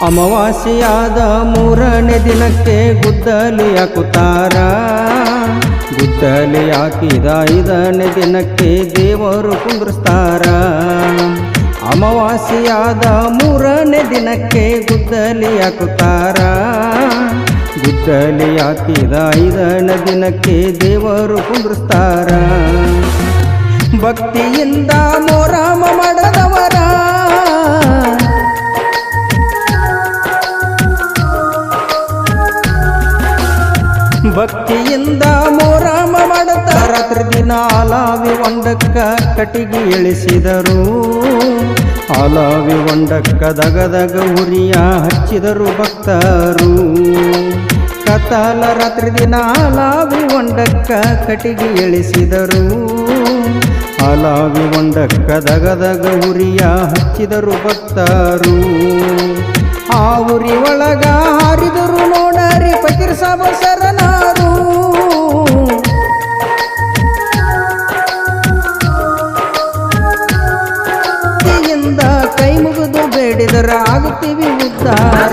ಅಮಾವಾಸ್ಯಾದ ಮೂರನೇ ದಿನಕ್ಕೆ ಗುದ್ದಲಿ ಹಾಕುತ್ತಾರ ಗುದ್ದಲಿ ಹಾಕಿದ ಐದನೇ ದಿನಕ್ಕೆ ದೇವರು ಕುಂದ್ರಸ್ತಾರ. ಅಮಾವಾಸ್ಯಾದ ಮೂರನೇ ದಿನಕ್ಕೆ ಗುದ್ದಲಿ ಹಾಕುತ್ತಾರ ಗುದ್ದಲಿ ಹಾಕಿದ ಐದನೇ ದಿನಕ್ಕೆ ದೇವರು ಕುಂದ್ರಸ್ತಾರ. ಭಕ್ತಿಯಿಂದ ಮೋರಾಮ ಮಾಡುತ್ತ ರಾತ್ರಿ ದಿನ ಆಲಾವಿ ಒಂಡಕ್ಕ ಕಟಿಗೆ ಇಳಿಸಿದರು ಅಲಾವಿ ಒಂಡಕ್ಕ ದಗದಗ ಉರಿಯ ಹಚ್ಚಿದರು ಭಕ್ತರು. ಕತಾಲ ರಾತ್ರಿ ದಿನ ಆಲಾವಿ ಒಂಡಕ್ಕ ಕಟಿಗೆ ಇಳಿಸಿದರು ಅಲಾವಿ ಒಂಡಕ್ಕ ದಗದಗ ಉರಿಯ ಹಚ್ಚಿದರು ಭಕ್ತರು. ಆ ಉರಿ ಒಳಗ ಹಾರಿದರು ನೋಡರಿ ಪಕೀರ್ ಸಾಬ ಹಿಡಿದು ರಾಗುತ್ತೀವಿ ಉದ್ದಾರ